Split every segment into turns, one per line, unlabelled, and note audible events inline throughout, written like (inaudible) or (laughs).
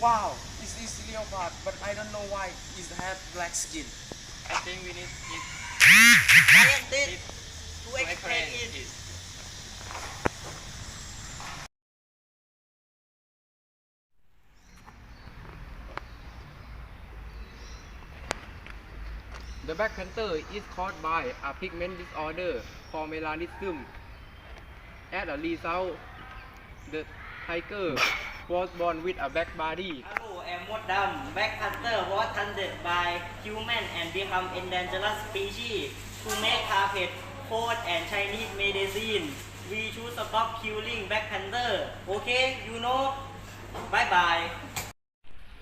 but I don't know why it has black skin.
I think we need it
Scientist to
to
explain
explain
it.
it. The Black Panther is caused by a pigment disorder called melanism. As a result, the tiger was born with a black body.
Hello, I'm Mốt Dam. Black Panther was hunted by human and become endangered species. To make carpet, coat and Chinese medicine, we should stop killing Black Panther. Okay, you know? Bye bye.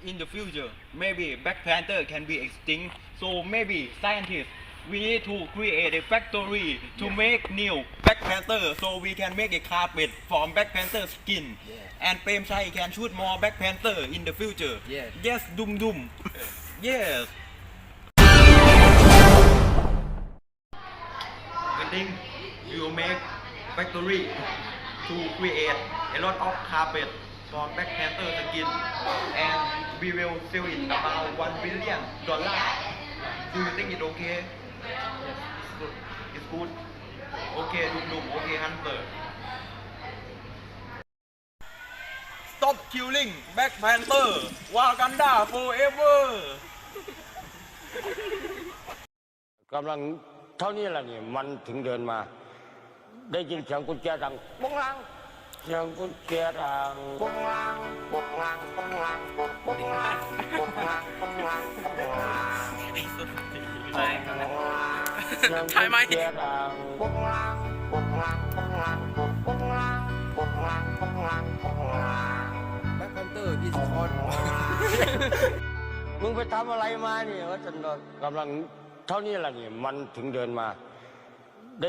in the future, maybe Black Panther can be extinct. So maybe scientists, we need to create a factory to make new Black Panther, so we can make a carpet from Black Panther skin. And Prem Chai can shoot more Black Panther in the future.
Yes.
Yes, Dum Dum. (laughs) yes. I think we will make factory to create a lot of carpet from Black Panther skin and we will sell it about one billion dollar. Do you think it okay? It's good. It's good. Okay, Dum Dum. Okay, Hunter. Stop killing Black Panther. Wakanda forever.
กำลังเท่านี้แหละนี่มันถึงเดินมา ได้ยินเสียงกุญแจดังปุ้งลังเสียงกุญแจดังปุ้งลังปุ้งลังปุ้งลังปุ้งปุ้งลังปุ้งลังปุ้งลังปุ้งลัง ถ่ายไหมแบ็คคันเตอร์ดิ
สคอน
มึงไปทำอะไรมาเนี่ยว่าจนกำลังเท่านี้แหละเนี่ยมันถึงเดินมา